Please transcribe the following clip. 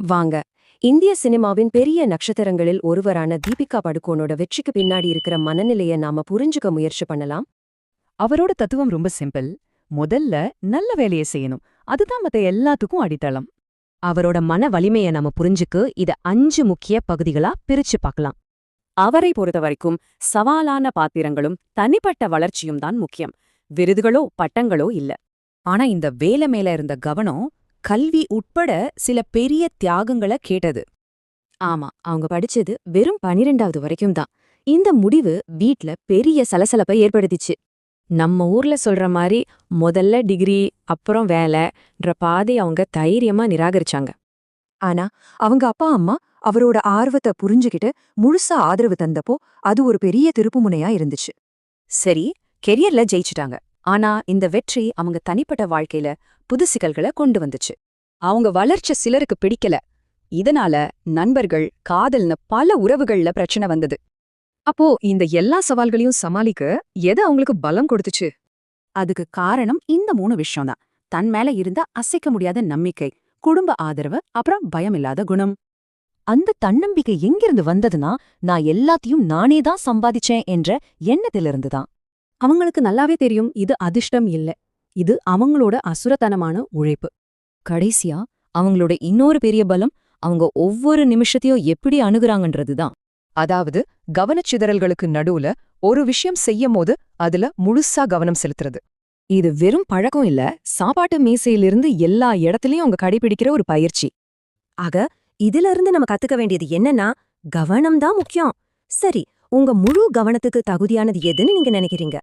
வாங்க. இந்திய சினிமாவின் பெரிய நட்சத்திரங்களில் ஒருவரான தீபிகா படுகோனோட வெற்றிக்கு பின்னாடி இருக்கிற மனநிலைய நாம புரிஞ்சுக்க முயற்சி பண்ணலாம். அவரோட தத்துவம் ரொம்ப சிம்பிள். முதல்ல நல்ல வேலையை செய்யணும். அதுதான் மத்த எல்லாத்துக்கும் அடித்தளம். அவரோட மன வலிமைய நாம புரிஞ்சுக்க இத அஞ்சு முக்கிய பகுதிகளா பிரிச்சு பார்க்கலாம். அவரை பொறுத்த வரைக்கும் சவாலான பாத்திரங்களும் தனிப்பட்ட வளர்ச்சியும் தான் முக்கியம். விருதுகளோ பட்டங்களோ இல்ல. ஆனா இந்த வேலை மேல இருந்த கவனம் கல்வி உட்பட சில பெரிய தியாகங்களை கேட்டது. ஆமா அவங்க படிச்சது வெறும் பனிரெண்டாவது வரைக்கும் தான். இந்த முடிவு வீட்ல பெரிய சலசலப்பை ஏற்படுத்திச்சு. நம்ம ஊர்ல சொல்ற மாதிரி முதல்ல டிகிரி அப்புறம் வேலைன்ற பாதை அவங்க தைரியமா நிராகரிச்சாங்க. ஆனா அவங்க அப்பா அம்மா அவரோட ஆர்வத்தை புரிஞ்சுகிட்டு முழுசா ஆதரவு தந்தப்போ அது ஒரு பெரிய திருப்புமுனையா இருந்துச்சு. சரி கெரியர்ல ஜெயிச்சிட்டாங்க. ஆனா இந்த வெற்றி அவங்க தனிப்பட்ட வாழ்க்கையில புது சிக்கல்களை கொண்டு வந்துச்சு. அவங்க வளர்ச்ச சிலருக்கு பிடிக்கல. இதனால நண்பர்கள் காதல்னு பல உறவுகள்ல பிரச்சனை வந்தது. அப்போ இந்த எல்லா சவால்களையும் சமாளிக்க எது அவங்களுக்கு பலம் கொடுத்துச்சு? அதுக்கு காரணம் இந்த மூணு விஷயம்தான் தன். மேல இருந்த அசைக்க முடியாத நம்பிக்கை குடும்ப ஆதரவு அப்புறம் பயமில்லாத குணம். அந்த தன்னம்பிக்கை எங்கிருந்து வந்ததுன்னா நான் எல்லாத்தையும் நானே தான் சம்பாதிச்சேன் என்ற எண்ணத்திலிருந்து தான். அவங்களுக்கு நல்லாவே தெரியும் இது அதிர்ஷ்டம் இல்ல. இது அவங்களோட அசுரத்தனமான உழைப்பு. கடைசியா அவங்களோட இன்னொரு பெரிய பலம் அவங்க ஒவ்வொரு நிமிஷத்தையும் எப்படி அணுகுறாங்கன்றது தான். அதாவது கவனச்சிதறல்களுக்கு நடுவுல ஒரு விஷயம் செய்யும் போது அதுல முழுசா கவனம் செலுத்துறது. இது வெறும் பழக்கம் இல்ல சாப்பாட்டு மேசையிலிருந்து எல்லா இடத்துலயும் அவங்க கடைபிடிக்கிற ஒரு பயிற்சி. ஆக இதுல இருந்து நம்ம கத்துக்க வேண்டியது என்னன்னா கவனம் தான் முக்கியம். சரி உங்க முழு கவனத்துக்கு தகுதியானது எதுன்னு நீங்க நினைக்கிறீங்க?